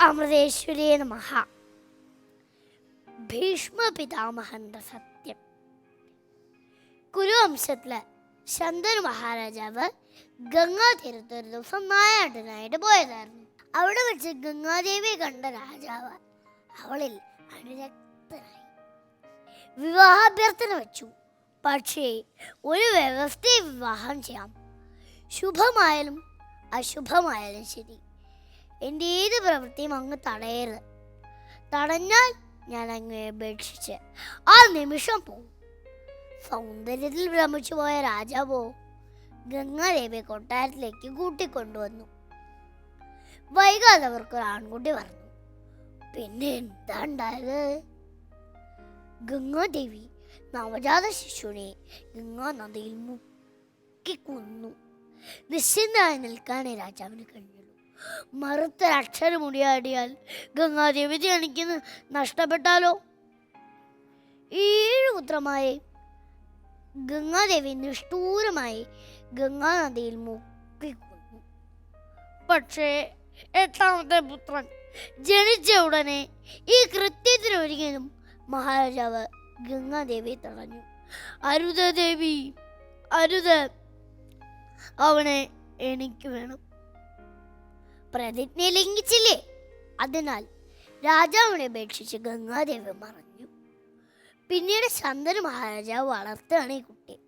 അമൃതേശ്വരിയെ നമഹ ഭീഷ്മ പിതാമഹന്റെ സത്യം. കുരുവംശത്തിലെ ശന്തനു മഹാരാജാവ് ഗംഗാതീരത്ത് ഒരു ദിവസം നായാട്ടനായിട്ട് പോയതായിരുന്നു. അവിടെ വെച്ച് ഗംഗാദേവി കണ്ട രാജാവ് അവളിൽ അനുരക്തനായി. വിവാഹാഭ്യർത്ഥന വെച്ചു. പക്ഷേ ഒരു വ്യവസ്ഥയെ വിവാഹം ചെയ്യാം. ശുഭമായാലും അശുഭമായാലും ശരി. എന്റെ ഏത് പ്രവൃത്തിയും അങ്ങ് തടയരുത്. തടഞ്ഞാൽ ഞാൻ അങ്ങ് ഉപേക്ഷിച്ച് ആ നിമിഷം പോവും. സൗന്ദര്യത്തിൽ ഭ്രമിച്ചു പോയ രാജാവോ ഗംഗാദേവിയെ കൊട്ടാരത്തിലേക്ക് കൂട്ടിക്കൊണ്ടുവന്നു. വൈകാതെ അവർക്ക് ഒരു ആൺകുട്ടി പറഞ്ഞു പിന്നെ എന്താ ഉണ്ടായത്? ഗംഗാദേവി നവജാത ശിശുവിനെ ഗംഗാ നദിയിൽ മുക്കി കൊന്നു. നിശ്ചിന്തമായി നിൽക്കാനേ രാജാവിന് കഴിഞ്ഞുള്ളൂ. മറുത്തൊരക്ഷരം മുടിയാടിയാൽ ഗംഗാദേവി എനിക്ക് നഷ്ടപ്പെട്ടാലോ? ഏഴ് പുത്രമായി ഗംഗാദേവി നിഷ്ഠൂരമായി ഗംഗാനദിയിൽ മുക്കിക്കൊന്നു. പക്ഷേ എട്ടാമത്തെ പുത്രൻ ജനിച്ച ഉടനെ ഈ കൃത്യത്തിന് ഒരിക്കലും മഹാരാജാവ് ഗംഗാദേവി തടഞ്ഞു. അരുതദേവി അരുത്. അവനെ എനിക്ക് വേണം. പ്രതിജ്ഞ ലംഘിച്ചില്ലേ? അതിനാൽ രാജാവിനെ അപേക്ഷിച്ച് ഗംഗാദേവി മറഞ്ഞു. പിന്നീട് ശന്തനു മഹാരാജാവ് വളർത്തുകയാണ് ഈ കുട്ടി.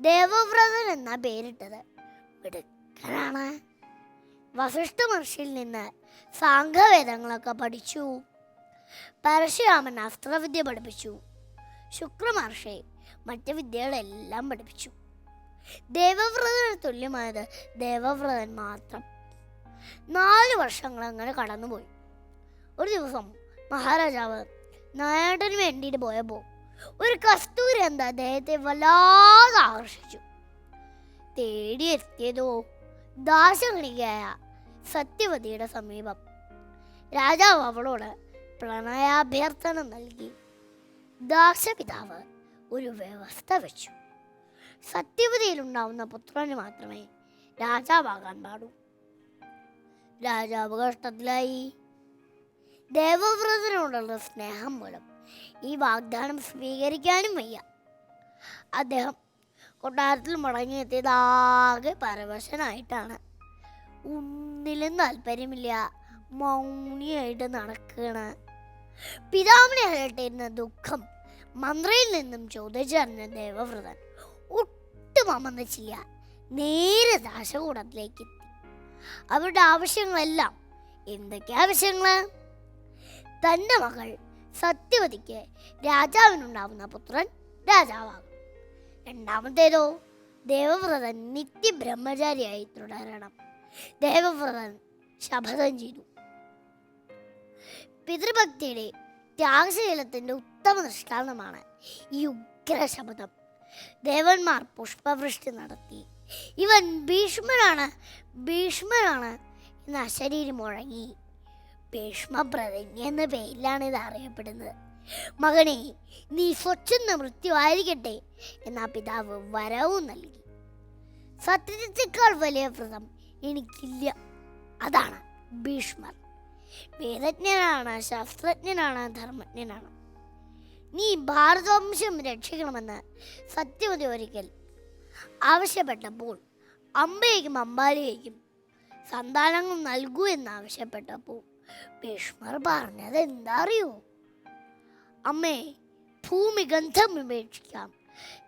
ദേവവ്രതൻ എന്ന പേരിട്ടത് മിടുക്കനാണ്. വസിഷ്ഠ മഹർഷിയിൽ നിന്ന് സാംഘവേദങ്ങളൊക്കെ പഠിച്ചു. പരശുരാമൻ അസ്ത്രവിദ്യ പഠിപ്പിച്ചു. ശുക്രമഹർഷി മറ്റ് വിദ്യകളെല്ലാം പഠിപ്പിച്ചു. ദേവവ്രതന് തുല്യമായത് ദേവവ്രതൻ മാത്രം. നാല് വർഷങ്ങൾ അങ്ങനെ കടന്നുപോയി. ഒരു ദിവസം മഹാരാജാവ് നായാട്ടന് വേണ്ടിയിട്ട് പോയപ്പോൾ ഒരു കസ്തൂരി എന്താ അദ്ദേഹത്തെ വല്ലാതെ ആകർഷിച്ചു. തേടിയെത്തിയതോ ദാശഗണികയായ സത്യവതിയുടെ സമീപം. രാജാവ് അവളോട് പ്രണയാഭ്യർത്ഥന നൽകി. ദാശപിതാവ് ഒരു വ്യവസ്ഥ വെച്ചു. സത്യവതിയിലുണ്ടാവുന്ന പുത്രന് മാത്രമേ രാജാവാകാൻ പാടൂ രാജാവ് കഷ്ടത്തിലായി ദേവവ്രതനോടുള്ള സ്നേഹം മൂലം ഈ വാഗ്ദാനം സ്വീകരിക്കാനും വയ്യ. അദ്ദേഹം കൊട്ടാരത്തിൽ മടങ്ങിയെത്തിയതാകെ പരവശനായിട്ടാണ്. ഒന്നിലും താല്പര്യമില്ല. മൗനിയായിട്ട് നടക്കുകയാണ് പിതാവിനെ അലട്ടിരുന്ന ദുഃഖം മന്ത്രിയിൽ നിന്നും ചോദിച്ചറിഞ്ഞ ദേവവ്രതൻ ഒട്ടും അമർന്നിച്ചില്ല നേരെ ദാശകൂടത്തിലേക്ക് അവരുടെ ആവശ്യങ്ങളെല്ലാം എന്തൊക്കെ ആവശ്യങ്ങൾ തന്റെ മകൾ സത്യവതിക്ക് രാജാവിനുണ്ടാവുന്ന പുത്രൻ രാജാവാകും. രണ്ടാമത്തേതോ ദേവവ്രതൻ നിത്യബ്രഹ്മചാരിയായി തുടരണം. ദേവവ്രതൻ ശപഥം ചെയ്തു. പിതൃഭക്തിയുടെ ത്യാഗശീലത്തിന്റെ ഉത്തമ ദൃഷ്ടാന്തമാണ് ഈ ഉഗ്ര ശപഥം ദേവന്മാർ പുഷ്പവൃഷ്ടി നടത്തി. ഇവൻ ഭീഷ്മനാണ് ഭീഷ്മനാണ് എന്ന് അശരീരി മുഴങ്ങി ഭീഷ്മപ്രതിജ്ഞ എന്ന പേരിലാണ് ഇത് അറിയപ്പെടുന്നത്. മകനെ നീ സ്വച്ഛന്ത മൃത്യുവായിരിക്കട്ടെ എന്ന പിതാവ് വരവും നൽകി. സത്യത്തെക്കാൾ വലിയ വ്രതം എനിക്കില്ല. അതാണ് ഭീഷ്മർ. വേദജ്ഞനാണ് ശാസ്ത്രജ്ഞനാണ് ധർമ്മജ്ഞനാണ്. നീ ഭാരതവംശം രക്ഷിക്കണമെന്ന് സത്യവതി ഒരിക്കൽ ആവശ്യപ്പെട്ടപ്പോൾ അമ്പയ്ക്കും അമ്പാലികയ്ക്കും സന്താനങ്ങൾ നൽകൂ എന്നാവശ്യപ്പെട്ടപ്പോൾ ഭീഷ്മർ പറഞ്ഞത് എന്താ അറിയോ അമ്മേ ഭൂമി ഗന്ധം ഉപേക്ഷിക്കാം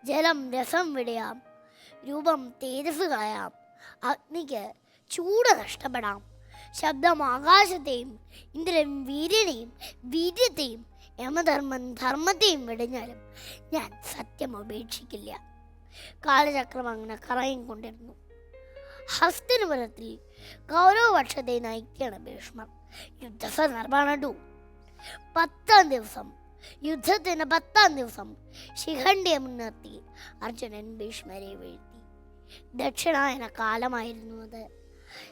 ജലം രസം വിടയാം രൂപം തേജസ് കളയാം അഗ്നിക്ക് ചൂട് നഷ്ടപ്പെടാം ശബ്ദം ആകാശത്തെയും ഇന്ദ്രൻ വീര്യനെയും വീര്യത്തെയും യമധർമ്മൻ ധർമ്മത്തെയും വെടിഞ്ഞാലും ഞാൻ സത്യം ഉപേക്ഷിക്കില്ല. കാലചക്രം അങ്ങനെ കറയും കൊണ്ടിരുന്നു ഹസ്തിനപുരത്തിൽ കൗരവപക്ഷത്തെ നയിക്കുകയാണ് ഭീഷ്മർ. യുദ്ധസന്ദർഭമാണ് പത്താം ദിവസം യുദ്ധത്തിന് പത്താം ദിവസം ശിഖണ്ഡിയെ മുൻനിർത്തി അർജുനൻ ഭീഷ്മരെ വീഴ്ത്തി. ദക്ഷിണായന കാലമായിരുന്നു അത്.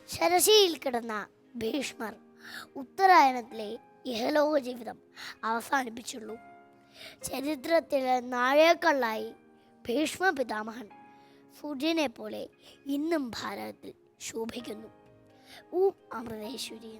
ശരശിയിൽ കിടന്ന ഭീഷ്മർ ഉത്തരായണത്തിലെ ഇഹലോക ജീവിതം അവസാനിപ്പിച്ചുള്ളൂ. ചരിത്രത്തിലെ നാഴേക്കള്ളായി ഭീഷ്മ പിതാമഹൻ സൂര്യനെ പോലെ ഇന്നും ഭാരതത്തിൽ ശോഭിക്കുന്നു. ഊ അമൃതേശ്വരി